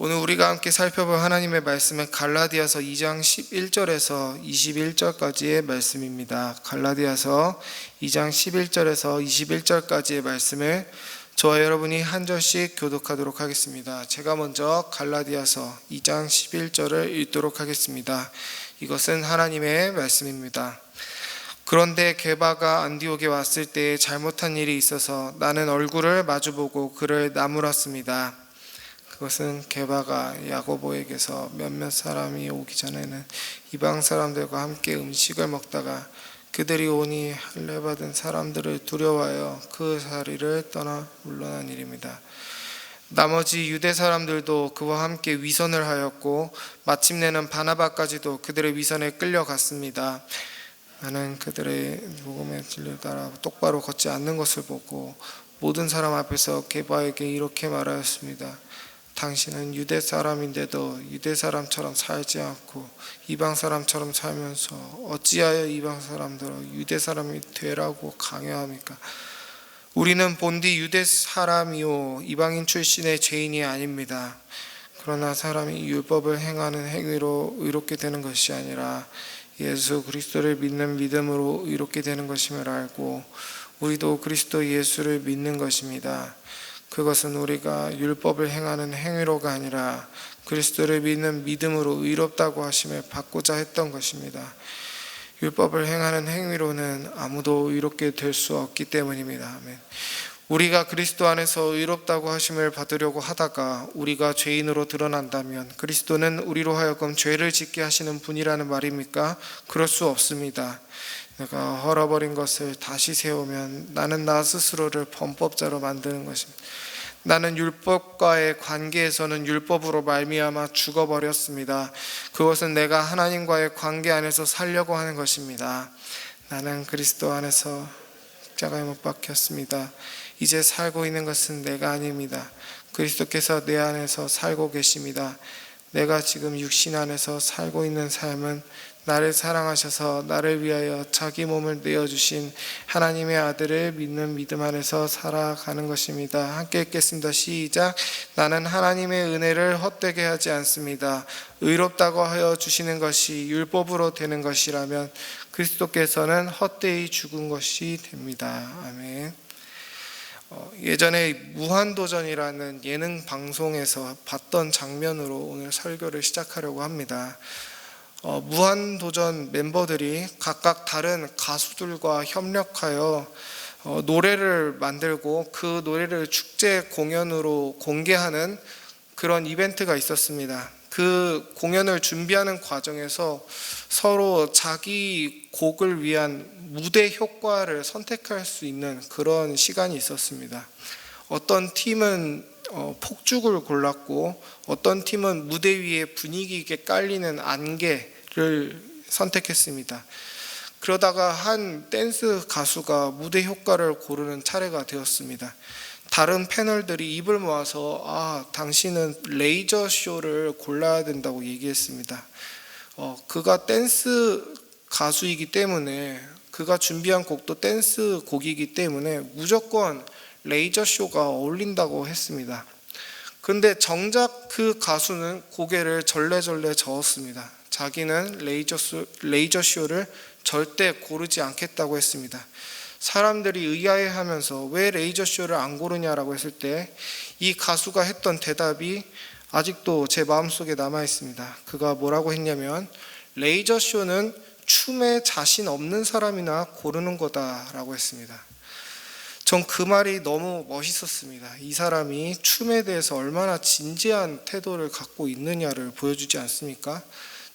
오늘 우리가 함께 살펴볼 하나님의 말씀은 갈라디아서 2장 11절에서 21절까지의 말씀입니다. 갈라디아서 2장 11절에서 21절까지의 말씀을 저와 여러분이 한 절씩 교독하도록 하겠습니다. 제가 먼저 갈라디아서 2장 11절을 읽도록 하겠습니다. 이것은 하나님의 말씀입니다. 그런데 게바가 안디옥에 왔을 때 잘못한 일이 있어서 나는 얼굴을 마주보고 그를 나무랐습니다. 그것은 게바가 야고보에게서 몇몇 사람이 오기 전에는 이방 사람들과 함께 음식을 먹다가 그들이 오니 할례 받은 사람들을 두려워하여 그 자리를 떠나 물러난 일입니다. 나머지 유대 사람들도 그와 함께 위선을 하였고 마침내는 바나바까지도 그들의 위선에 끌려갔습니다. 나는 그들의 복음의 진리를 따라 똑바로 걷지 않는 것을 보고 모든 사람 앞에서 게바에게 이렇게 말하였습니다. 당신은 유대 사람인데도 유대 사람처럼 살지 않고 이방 사람처럼 살면서 어찌하여 이방 사람들을 유대 사람이 되라고 강요합니까? 우리는 본디 유대 사람이요 이방인 출신의 죄인이 아닙니다. 그러나 사람이 율법을 행하는 행위로 의롭게 되는 것이 아니라 예수 그리스도를 믿는 믿음으로 의롭게 되는 것임을 알고 우리도 그리스도 예수를 믿는 것입니다. 그것은 우리가 율법을 행하는 행위로가 아니라 그리스도를 믿는 믿음으로 의롭다고 하심을 받고자 했던 것입니다. 율법을 행하는 행위로는 아무도 의롭게 될 수 없기 때문입니다. 아멘. 우리가 그리스도 안에서 의롭다고 하심을 받으려고 하다가 우리가 죄인으로 드러난다면 그리스도는 우리로 하여금 죄를 짓게 하시는 분이라는 말입니까? 그럴 수 없습니다. 내가 헐어버린 것을 다시 세우면 나는 나 스스로를 범법자로 만드는 것입니다. 나는 율법과의 관계에서는 율법으로 말미암아 죽어버렸습니다. 그것은 내가 하나님과의 관계 안에서 살려고 하는 것입니다. 나는 그리스도 안에서 십자가에 못 박혔습니다. 이제 살고 있는 것은 내가 아닙니다. 그리스도께서 내 안에서 살고 계십니다. 내가 지금 육신 안에서 살고 있는 삶은 나를 사랑하셔서 나를 위하여 자기 몸을 내어주신 하나님의 아들을 믿는 믿음 안에서 살아가는 것입니다. 함께 읽겠습니다. 시작. 나는 하나님의 은혜를 헛되게 하지 않습니다. 의롭다고 하여 주시는 것이 율법으로 되는 것이라면 그리스도께서는 헛되이 죽은 것이 됩니다. 아멘. 어, 예전에 무한도전이라는 예능 방송에서 봤던 장면으로 오늘 설교를 시작하려고 합니다. 어, 무한도전 멤버들이 각각 다른 가수들과 협력하여 어, 노래를 만들고 그 노래를 축제 공연으로 공개하는 그런 이벤트가 있었습니다. 그 공연을 준비하는 과정에서 서로 자기 곡을 위한 무대 효과를 선택할 수 있는 그런 시간이 있었습니다. 어떤 팀은 어, 폭죽을 골랐고 어떤 팀은 무대 위에 분위기 있게 깔리는 안개를 선택했습니다. 그러다가 한 댄스 가수가 무대 효과를 고르는 차례가 되었습니다. 다른 패널들이 입을 모아서 아 당신은 레이저 쇼를 골라야 된다고 얘기했습니다. 어, 그가 댄스 가수이기 때문에 그가 준비한 곡도 댄스 곡이기 때문에 무조건 레이저 쇼가 어울린다고 했습니다. 근데 정작 그 가수는 고개를 절레절레 저었습니다. 자기는 레이저, 쇼를 절대 고르지 않겠다고 했습니다. 사람들이 의아해 하면서 왜 레이저 쇼를 안 고르냐라고 했을 때 이 가수가 했던 대답이 아직도 제 마음속에 남아 있습니다. 그가 뭐라고 했냐면 레이저 쇼는 춤에 자신 없는 사람이나 고르는 거다라고 했습니다. 전 그 말이 너무 멋있었습니다. 이 사람이 춤에 대해서 얼마나 진지한 태도를 갖고 있느냐를 보여주지 않습니까?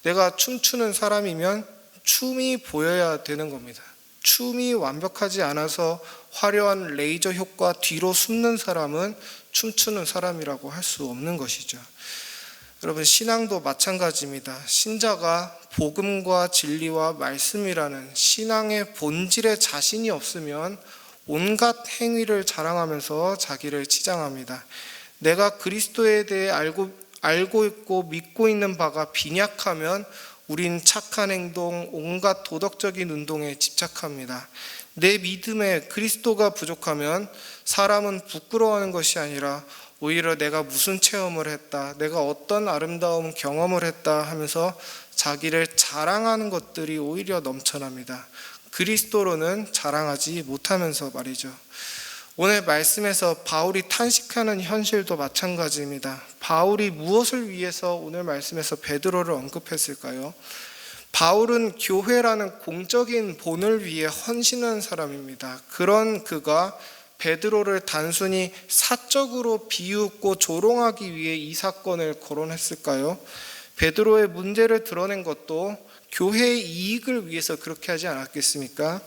내가 춤추는 사람이면 춤이 보여야 되는 겁니다. 춤이 완벽하지 않아서 화려한 레이저 효과 뒤로 숨는 사람은 춤추는 사람이라고 할 수 없는 것이죠. 여러분, 신앙도 마찬가지입니다. 신자가 복음과 진리와 말씀이라는 신앙의 본질에 자신이 없으면 온갖 행위를 자랑하면서 자기를 치장합니다. 내가 그리스도에 대해 알고, 알고 있고 믿고 있는 바가 빈약하면 우린 착한 행동, 온갖 도덕적인 운동에 집착합니다. 내 믿음에 그리스도가 부족하면 사람은 부끄러워하는 것이 아니라 오히려 내가 무슨 체험을 했다, 내가 어떤 아름다운 경험을 했다 하면서 자기를 자랑하는 것들이 오히려 넘쳐납니다. 그리스도로는 자랑하지 못하면서 말이죠. 오늘 말씀에서 바울이 탄식하는 현실도 마찬가지입니다. 바울이 무엇을 위해서 오늘 말씀에서 베드로를 언급했을까요? 바울은 교회라는 공적인 본을 위해 헌신한 사람입니다. 그런 그가 베드로를 단순히 사적으로 비웃고 조롱하기 위해 이 사건을 거론했을까요? 베드로의 문제를 드러낸 것도 교회의 이익을 위해서 그렇게 하지 않았겠습니까?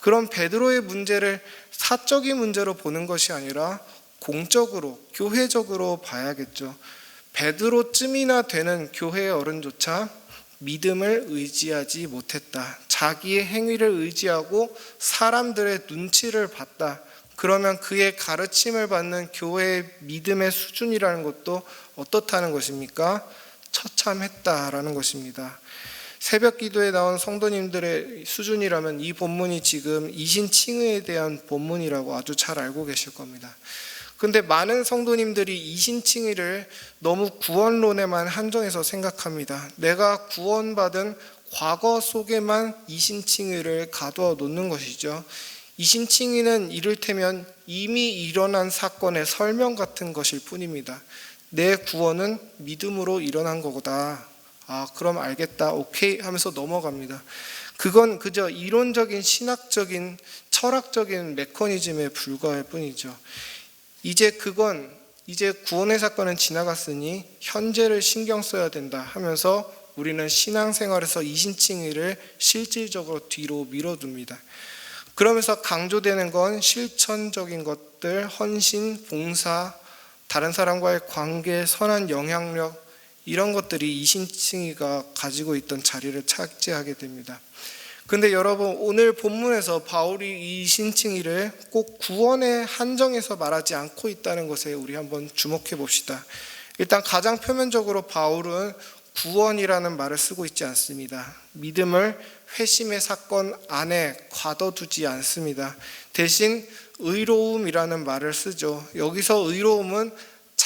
그런 베드로의 문제를 사적인 문제로 보는 것이 아니라 공적으로 교회적으로 봐야겠죠. 베드로쯤이나 되는 교회의 어른조차 믿음을 의지하지 못했다. 자기의 행위를 의지하고 사람들의 눈치를 봤다. 그러면 그의 가르침을 받는 교회의 믿음의 수준이라는 것도 어떻다는 것입니까? 처참했다라는 것입니다. 새벽 기도에 나온 성도님들의 수준이라면 이 본문이 지금 이신칭의에 대한 본문이라고 아주 잘 알고 계실 겁니다. 근데 많은 성도님들이 이신칭의를 너무 구원론에만 한정해서 생각합니다. 내가 구원받은 과거 속에만 이신칭의를 가두어 놓는 것이죠. 이신칭의는 이를테면 이미 일어난 사건의 설명 같은 것일 뿐입니다. 내 구원은 믿음으로 일어난 거다. 아, 그럼 알겠다. 오케이 하면서 넘어갑니다. 그건 그저 이론적인 신학적인 철학적인 메커니즘에 불과할 뿐이죠. 이제 그건 이제 구원의 사건은 지나갔으니 현재를 신경 써야 된다 하면서 우리는 신앙생활에서 이신칭의를 실질적으로 뒤로 밀어둡니다. 그러면서 강조되는 건 실천적인 것들, 헌신, 봉사, 다른 사람과의 관계, 선한 영향력 이런 것들이 이신칭의가 가지고 있던 자리를 차지하게 됩니다. 근데 여러분 오늘 본문에서 바울이 이 신칭의를 꼭 구원에 한정해서 말하지 않고 있다는 것에 우리 한번 주목해 봅시다. 일단 가장 표면적으로 바울은 구원이라는 말을 쓰고 있지 않습니다. 믿음을 회심의 사건 안에 가둬두지 않습니다. 대신 의로움이라는 말을 쓰죠. 여기서 의로움은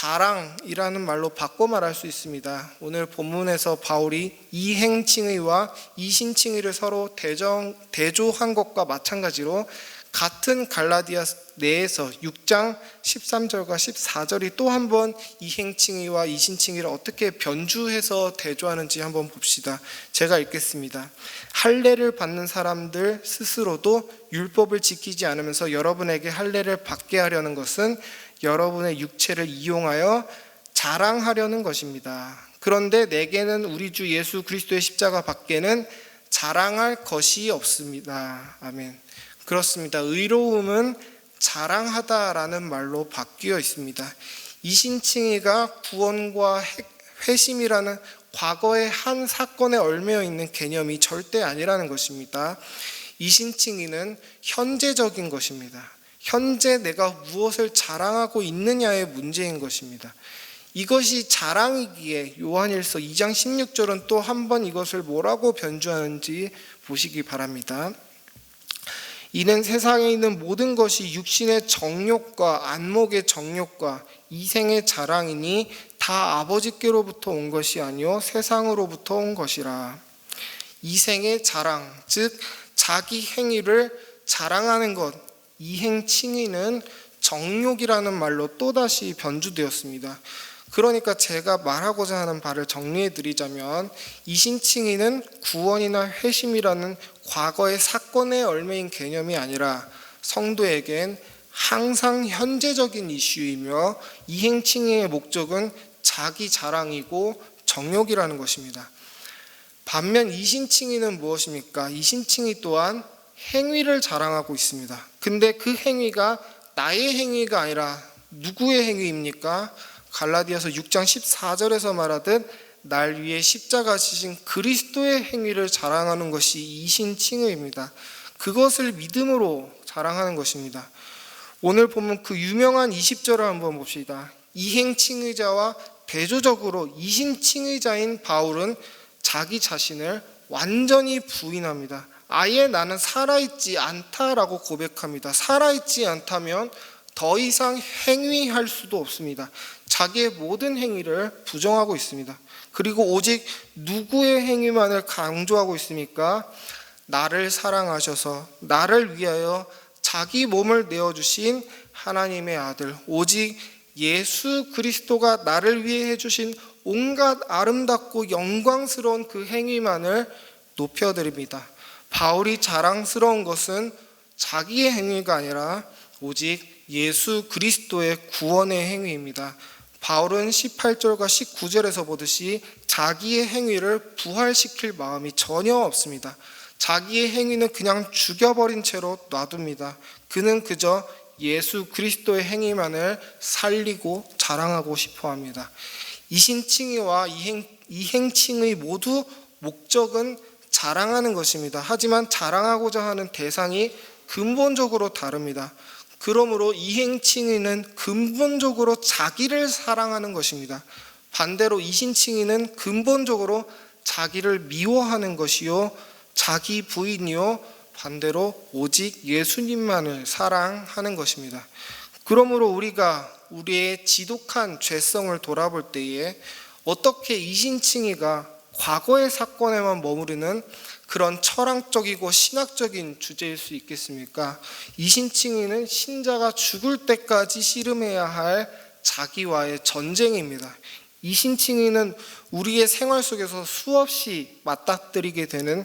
자랑이라는 말로 바꿔 말할 수 있습니다. 오늘 본문에서 바울이 이행칭의와 이신칭의를 서로 대정, 대조한 것과 마찬가지로 같은 갈라디아 내에서 6장 13절과 14절이 또 한 번 이 행칭의와 이 신칭의를 어떻게 변주해서 대조하는지 한번 봅시다. 제가 읽겠습니다. 할례를 받는 사람들 스스로도 율법을 지키지 않으면서 여러분에게 할례를 받게 하려는 것은 여러분의 육체를 이용하여 자랑하려는 것입니다. 그런데 내게는 우리 주 예수 그리스도의 십자가 밖에는 자랑할 것이 없습니다. 아멘. 그렇습니다. 의로움은 자랑하다라는 말로 바뀌어 있습니다. 이신칭의가 구원과 회심이라는 과거의 한 사건에 얽매여 있는 개념이 절대 아니라는 것입니다. 이신칭의는 현재적인 것입니다. 현재 내가 무엇을 자랑하고 있느냐의 문제인 것입니다. 이것이 자랑이기에 요한일서 2장 16절은 또 한 번 이것을 뭐라고 변주하는지 보시기 바랍니다. 이는 세상에 있는 모든 것이 육신의 정욕과 안목의 정욕과 이생의 자랑이니 다 아버지께로부터 온 것이 아니요 세상으로부터 온 것이라. 이생의 자랑, 즉 자기 행위를 자랑하는 것, 이행 칭의는 정욕이라는 말로 또다시 변주되었습니다. 그러니까 제가 말하고자 하는 바를 정리해 드리자면 이신칭의는 구원이나 회심이라는 과거의 사건에 얽매인 개념이 아니라 성도에겐 항상 현재적인 이슈이며 이행칭의의 목적은 자기 자랑이고 정욕이라는 것입니다. 반면 이신칭의는 무엇입니까? 이신칭의 또한 행위를 자랑하고 있습니다. 근데 그 행위가 나의 행위가 아니라 누구의 행위입니까? 갈라디아서 6장 14절에서 말하듯 날 위해 십자가 지신 그리스도의 행위를 자랑하는 것이 이신칭의입니다. 그것을 믿음으로 자랑하는 것입니다. 오늘 보면 그 유명한 20절을 한번 봅시다. 이행칭의자와 대조적으로 이신칭의자인 바울은 자기 자신을 완전히 부인합니다. 아예 나는 살아있지 않다라고 고백합니다. 살아있지 않다면 더 이상 행위할 수도 없습니다. 자기의 모든 행위를 부정하고 있습니다. 그리고 오직 누구의 행위만을 강조하고 있습니까? 나를 사랑하셔서 나를 위하여 자기 몸을 내어 주신 하나님의 아들 오직 예수 그리스도가 나를 위해 해 주신 온갖 아름답고 영광스러운 그 행위만을 높여 드립니다. 바울이 자랑스러운 것은 자기의 행위가 아니라 오직 예수 그리스도의 구원의 행위입니다. 바울은 18절과 19절에서 보듯이 자기의 행위를 부활시킬 마음이 전혀 없습니다. 자기의 행위는 그냥 죽여버린 채로 놔둡니다. 그는 그저 예수 그리스도의 행위만을 살리고 자랑하고 싶어 합니다. 이신칭의와 이행, 이행칭의 모두 목적은 자랑하는 것입니다. 하지만 자랑하고자 하는 대상이 근본적으로 다릅니다. 그러므로 이 행칭의는 근본적으로 자기를 사랑하는 것입니다. 반대로 이 신칭의는 근본적으로 자기를 미워하는 것이요 자기 부인이요 반대로 오직 예수님만을 사랑하는 것입니다. 그러므로 우리가 우리의 지독한 죄성을 돌아볼 때에 어떻게 이신칭의가 과거의 사건에만 머무르는 그런 철학적이고 신학적인 주제일 수 있겠습니까? 이신칭의는 신자가 죽을 때까지 씨름해야 할 자기와의 전쟁입니다. 이신칭의는 우리의 생활 속에서 수없이 맞닥뜨리게 되는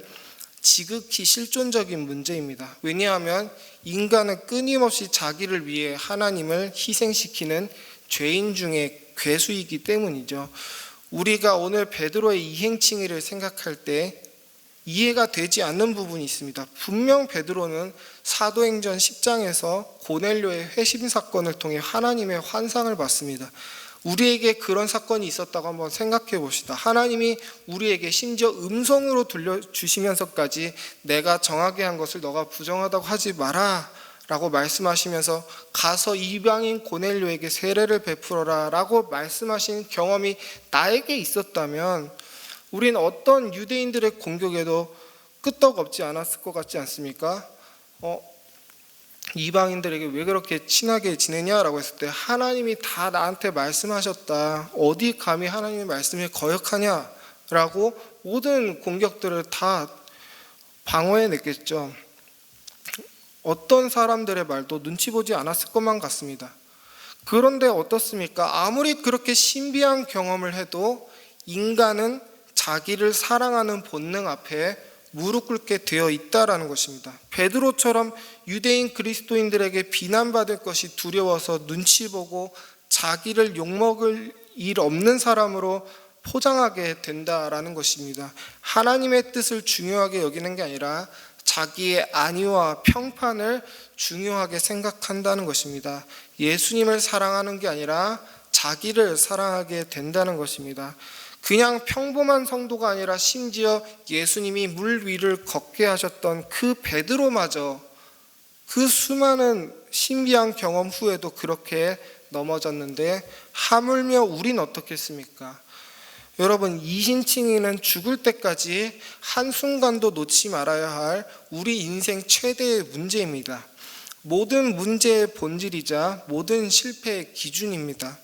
지극히 실존적인 문제입니다. 왜냐하면 인간은 끊임없이 자기를 위해 하나님을 희생시키는 죄인 중에 괴수이기 때문이죠. 우리가 오늘 베드로의 이행칭의를 생각할 때 이해가 되지 않는 부분이 있습니다. 분명 베드로는 사도행전 10장에서 고넬료의 회심 사건을 통해 하나님의 환상을 받습니다. 우리에게 그런 사건이 있었다고 한번 생각해 봅시다. 하나님이 우리에게 심지어 음성으로 들려주시면서까지 내가 정하게 한 것을 너가 부정하다고 하지 마라. 라고 말씀하시면서 가서 이방인 고넬료에게 세례를 베풀어라 라고 말씀하신 경험이 나에게 있었다면 우린 어떤 유대인들의 공격에도 끄떡없지 않았을 것 같지 않습니까? 어, 이방인들에게 왜 그렇게 친하게 지내냐라고 했을 때 하나님이 다 나한테 말씀하셨다. 어디 감히 하나님의 말씀에 거역하냐라고 모든 공격들을 다 방어해 냈겠죠. 어떤 사람들의 말도 눈치 보지 않았을 것만 같습니다. 그런데 어떻습니까? 아무리 그렇게 신비한 경험을 해도 인간은 자기를 사랑하는 본능 앞에 무릎 꿇게 되어 있다라는 것입니다. 베드로처럼 유대인 그리스도인들에게 비난받을 것이 두려워서 눈치 보고 자기를 욕먹을 일 없는 사람으로 포장하게 된다라는 것입니다. 하나님의 뜻을 중요하게 여기는 게 아니라 자기의 안위와 평판을 중요하게 생각한다는 것입니다. 예수님을 사랑하는 게 아니라 자기를 사랑하게 된다는 것입니다. 그냥 평범한 성도가 아니라 심지어 예수님이 물 위를 걷게 하셨던 그 베드로마저 그 수많은 신비한 경험 후에도 그렇게 넘어졌는데 하물며 우린 어떻겠습니까? 여러분 이신칭이는 죽을 때까지 한순간도 놓지 말아야 할 우리 인생 최대의 문제입니다. 모든 문제의 본질이자 모든 실패의 기준입니다.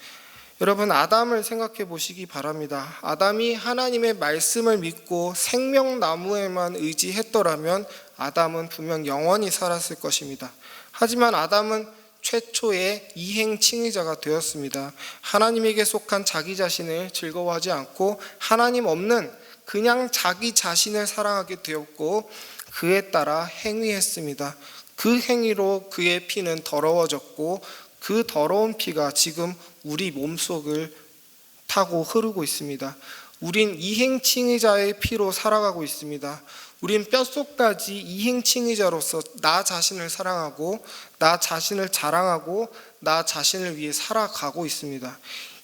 여러분 아담을 생각해 보시기 바랍니다. 아담이 하나님의 말씀을 믿고 생명나무에만 의지했더라면 아담은 분명 영원히 살았을 것입니다. 하지만 아담은 최초의 이행칭의자가 되었습니다. 하나님에게 속한 자기 자신을 즐거워하지 않고 하나님 없는 그냥 자기 자신을 사랑하게 되었고 그에 따라 행위했습니다. 그 행위로 그의 피는 더러워졌고 그 더러운 피가 지금 우리 몸속을 타고 흐르고 있습니다. 우린 이행칭의자의 피로 살아가고 있습니다. 우린 뼛속까지 이행칭의자로서 나 자신을 사랑하고 나 자신을 자랑하고 나 자신을 위해 살아가고 있습니다.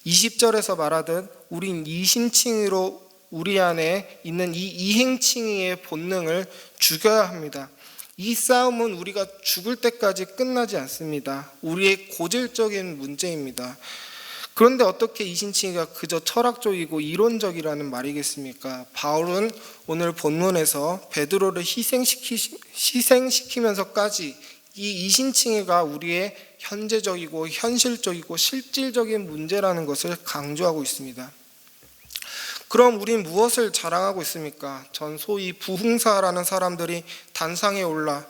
20절에서 말하듯 우린 이신칭의로 우리 안에 있는 이 이행칭의의 본능을 죽여야 합니다. 이 싸움은 우리가 죽을 때까지 끝나지 않습니다. 우리의 고질적인 문제입니다. 그런데 어떻게 이신칭이가 그저 철학적이고 이론적이라는 말이겠습니까? 바울은 오늘 본문에서 베드로를 희생시키, 희생시키면서까지 이 이신칭의가 우리의 현재적이고 현실적이고 실질적인 문제라는 것을 강조하고 있습니다. 그럼 우린 무엇을 자랑하고 있습니까? 전 소위 부흥사라는 사람들이 단상에 올라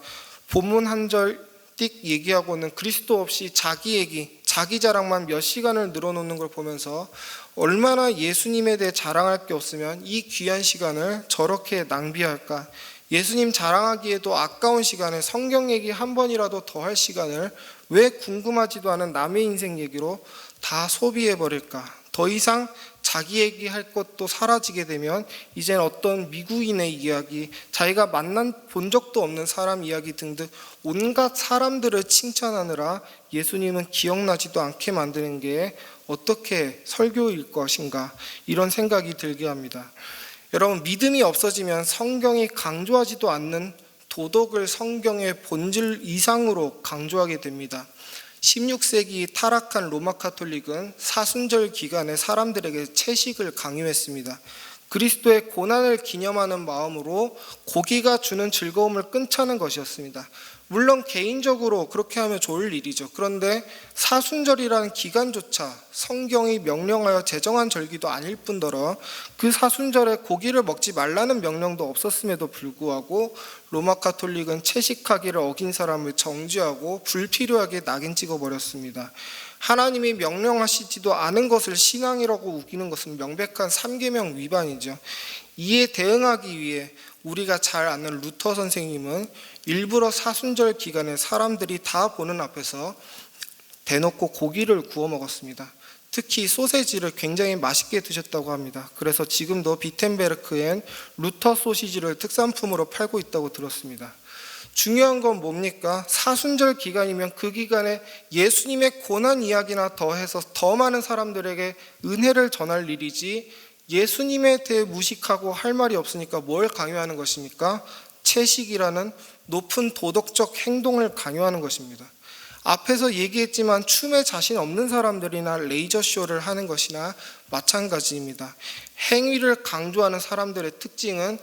본문 한 절 띡 얘기하고는 그리스도 없이 자기 얘기, 자기 자랑만 몇 시간을 늘어놓는 걸 보면서 얼마나 예수님에 대해 자랑할 게 없으면 이 귀한 시간을 저렇게 낭비할까? 예수님 자랑하기에도 아까운 시간에 성경 얘기 한 번이라도 더 할 시간을 왜 궁금하지도 않은 남의 인생 얘기로 다 소비해 버릴까? 더 이상 자기 얘기할 것도 사라지게 되면 이젠 어떤 미국인의 이야기, 자기가 만난 본 적도 없는 사람 이야기 등등 온갖 사람들을 칭찬하느라 예수님은 기억나지도 않게 만드는 게 어떻게 설교일 것인가 이런 생각이 들게 합니다. 여러분 믿음이 없어지면 성경이 강조하지도 않는 도덕을 성경의 본질 이상으로 강조하게 됩니다. 16세기 타락한 로마 카톨릭은 사순절 기간에 사람들에게 채식을 강요했습니다. 그리스도의 고난을 기념하는 마음으로 고기가 주는 즐거움을 끊자는 것이었습니다. 물론 개인적으로 그렇게 하면 좋을 일이죠. 그런데 사순절이라는 기간조차 성경이 명령하여 제정한 절기도 아닐 뿐더러 그 사순절에 고기를 먹지 말라는 명령도 없었음에도 불구하고 로마 카톨릭은 채식하기를 어긴 사람을 정죄하고 불필요하게 낙인 찍어 버렸습니다. 하나님이 명령하시지도 않은 것을 신앙이라고 우기는 것은 명백한 삼계명 위반이죠. 이에 대응하기 위해 우리가 잘 아는 루터 선생님은 일부러 사순절 기간에 사람들이 다 보는 앞에서 대놓고 고기를 구워 먹었습니다. 특히 소세지를 굉장히 맛있게 드셨다고 합니다. 그래서 지금도 비텐베르크엔 루터 소시지를 특산품으로 팔고 있다고 들었습니다. 중요한 건 뭡니까? 사순절 기간이면 그 기간에 예수님의 고난 이야기나 더해서 더 많은 사람들에게 은혜를 전할 일이지 예수님에 대해 무식하고 할 말이 없으니까 뭘 강요하는 것입니까? 채식이라는 높은 도덕적 행동을 강요하는 것입니다. 앞에서 얘기했지만 춤에 자신 없는 사람들이나 레이저 쇼를 하는 것이나 마찬가지입니다. 행위를 강조하는 사람들의 특징은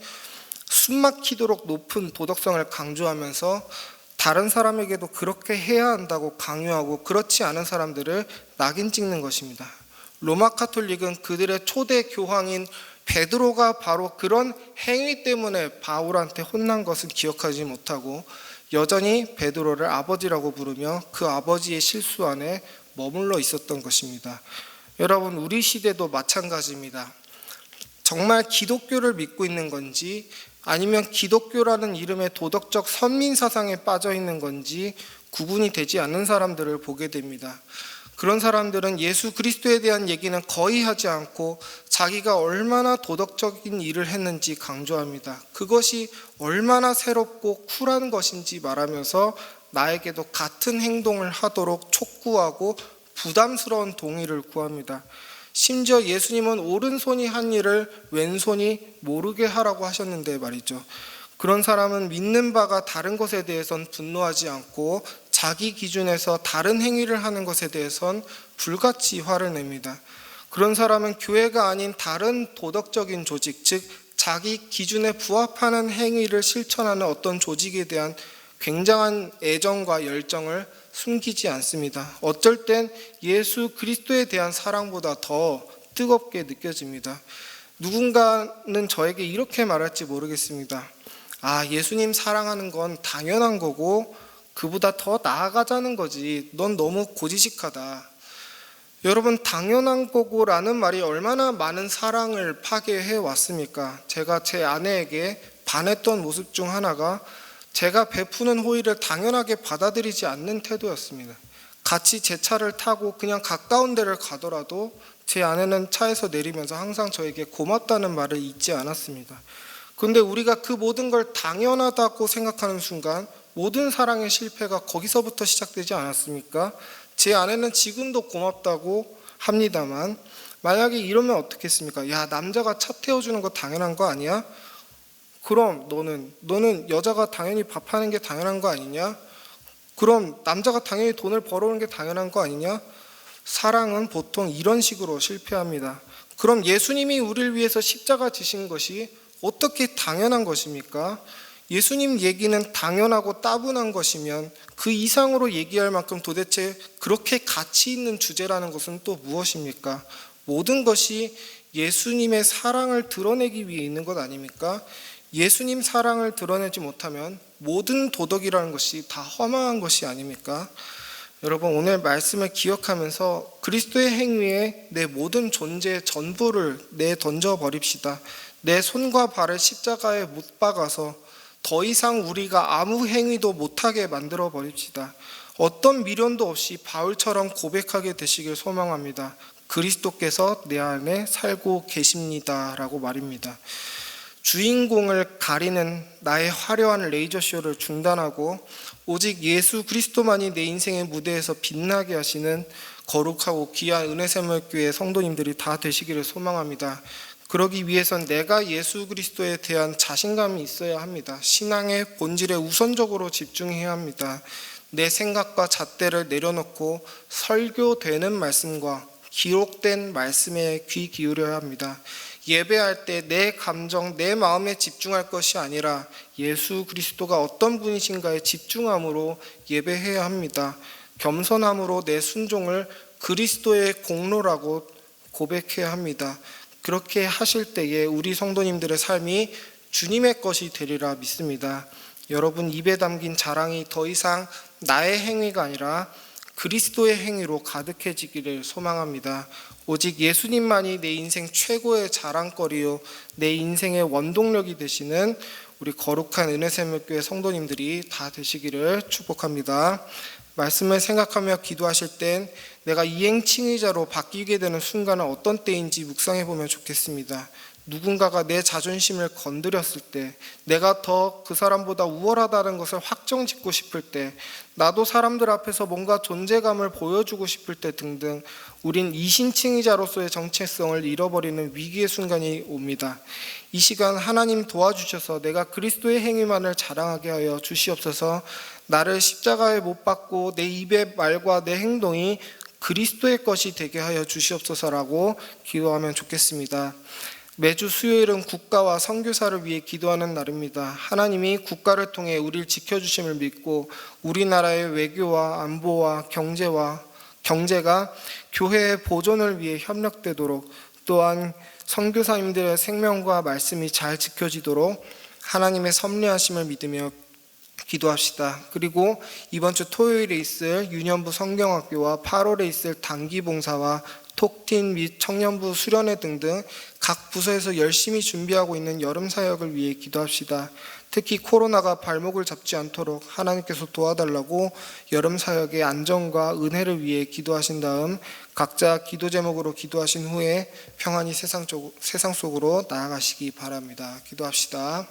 숨 막히도록 높은 도덕성을 강조하면서 다른 사람에게도 그렇게 해야 한다고 강요하고 그렇지 않은 사람들을 낙인 찍는 것입니다. 로마 카톨릭은 그들의 초대 교황인 베드로가 바로 그런 행위 때문에 바울한테 혼난 것을 기억하지 못하고 여전히 베드로를 아버지라고 부르며 그 아버지의 실수 안에 머물러 있었던 것입니다. 여러분, 우리 시대도 마찬가지입니다. 정말 기독교를 믿고 있는 건지 아니면 기독교라는 이름의 도덕적 선민 사상에 빠져 있는 건지 구분이 되지 않는 사람들을 보게 됩니다. 그런 사람들은 예수 그리스도에 대한 얘기는 거의 하지 않고 자기가 얼마나 도덕적인 일을 했는지 강조합니다. 그것이 얼마나 새롭고 쿨한 것인지 말하면서 나에게도 같은 행동을 하도록 촉구하고 부담스러운 동의를 구합니다. 심지어 예수님은 오른손이 한 일을 왼손이 모르게 하라고 하셨는데 말이죠. 그런 사람은 믿는 바가 다른 것에 대해선 분노하지 않고 자기 기준에서 다른 행위를 하는 것에 대해선 불같이 화를 냅니다. 그런 사람은 교회가 아닌 다른 도덕적인 조직, 즉 자기 기준에 부합하는 행위를 실천하는 어떤 조직에 대한 굉장한 애정과 열정을 숨기지 않습니다. 어쩔 땐 예수 그리스도에 대한 사랑보다 더 뜨겁게 느껴집니다. 누군가는 저에게 이렇게 말할지 모르겠습니다. 아, 예수님 사랑하는 건 당연한 거고 그보다 더 나아가자는 거지. 넌 너무 고지식하다. 여러분, 당연한 거고라는 말이 얼마나 많은 사랑을 파괴해 왔습니까? 제가 제 아내에게 반했던 모습 중 하나가 제가 베푸는 호의를 당연하게 받아들이지 않는 태도였습니다. 같이 제 차를 타고 그냥 가까운 데를 가더라도 제 아내는 차에서 내리면서 항상 저에게 고맙다는 말을 잊지 않았습니다. 근데 우리가 그 모든 걸 당연하다고 생각하는 순간 모든 사랑의 실패가 거기서부터 시작되지 않았습니까? 제 아내는 지금도 고맙다고 합니다만 만약에 이러면 어떻겠습니까? 야 남자가 차 태워주는 거 당연한 거 아니야? 그럼 너는 너는 여자가 당연히 밥하는 게 당연한 거 아니냐? 그럼 남자가 당연히 돈을 벌어오는 게 당연한 거 아니냐? 사랑은 보통 이런 식으로 실패합니다. 그럼 예수님이 우리를 위해서 십자가 지신 것이 어떻게 당연한 것입니까? 예수님 얘기는 당연하고 따분한 것이면 그 이상으로 얘기할 만큼 도대체 그렇게 가치 있는 주제라는 것은 또 무엇입니까? 모든 것이 예수님의 사랑을 드러내기 위해 있는 것 아닙니까? 예수님 사랑을 드러내지 못하면 모든 도덕이라는 것이 다 허망한 것이 아닙니까? 여러분 오늘 말씀을 기억하면서 그리스도의 행위에 내 모든 존재의 전부를 내 던져 버립시다. 내 손과 발을 십자가에 못 박아서 더 이상 우리가 아무 행위도 못하게 만들어 버립시다. 어떤 미련도 없이 바울처럼 고백하게 되시길 소망합니다. 그리스도께서 내 안에 살고 계십니다라고 말입니다. 주인공을 가리는 나의 화려한 레이저쇼를 중단하고 오직 예수 그리스도만이 내 인생의 무대에서 빛나게 하시는 거룩하고 귀한 은혜샘물교회 성도님들이 다 되시기를 소망합니다. 그러기 위해선 내가 예수 그리스도에 대한 자신감이 있어야 합니다. 신앙의 본질에 우선적으로 집중해야 합니다. 내 생각과 잣대를 내려놓고 설교되는 말씀과 기록된 말씀에 귀 기울여야 합니다. 예배할 때 내 감정, 내 마음에 집중할 것이 아니라 예수 그리스도가 어떤 분이신가에 집중함으로 예배해야 합니다. 겸손함으로 내 순종을 그리스도의 공로라고 고백해야 합니다. 그렇게 하실 때에 우리 성도님들의 삶이 주님의 것이 되리라 믿습니다. 여러분 입에 담긴 자랑이 더 이상 나의 행위가 아니라 그리스도의 행위로 가득해지기를 소망합니다. 오직 예수님만이 내 인생 최고의 자랑거리요 내 인생의 원동력이 되시는 우리 거룩한 은혜샘물교회 성도님들이 다 되시기를 축복합니다. 말씀을 생각하며 기도하실 땐 내가 이행칭의자로 바뀌게 되는 순간은 어떤 때인지 묵상해 보면 좋겠습니다. 누군가가 내 자존심을 건드렸을 때, 내가 더 그 사람보다 우월하다는 것을 확정 짓고 싶을 때, 나도 사람들 앞에서 뭔가 존재감을 보여주고 싶을 때 등등, 우린 이신칭의자로서의 정체성을 잃어버리는 위기의 순간이 옵니다. 이 시간 하나님 도와주셔서 내가 그리스도의 행위만을 자랑하게 하여 주시옵소서 나를 십자가에 못 박고 내 입의 말과 내 행동이 그리스도의 것이 되게 하여 주시옵소서라고 기도하면 좋겠습니다. 매주 수요일은 국가와 선교사를 위해 기도하는 날입니다. 하나님이 국가를 통해 우리를 지켜주심을 믿고 우리나라의 외교와 안보와 경제와 경제가 교회의 보존을 위해 협력되도록 또한 선교사님들의 생명과 말씀이 잘 지켜지도록 하나님의 섭리하심을 믿으며 기도합시다. 그리고 이번 주 토요일에 있을 유년부 성경학교와 8월에 있을 단기 봉사와 톡틴 및 청년부 수련회 등등 각 부서에서 열심히 준비하고 있는 여름 사역을 위해 기도합시다. 특히 코로나가 발목을 잡지 않도록 하나님께서 도와달라고 여름 사역의 안정과 은혜를 위해 기도하신 다음 각자 기도 제목으로 기도하신 후에 평안히 세상, 쪽, 세상 속으로 나아가시기 바랍니다. 기도합시다.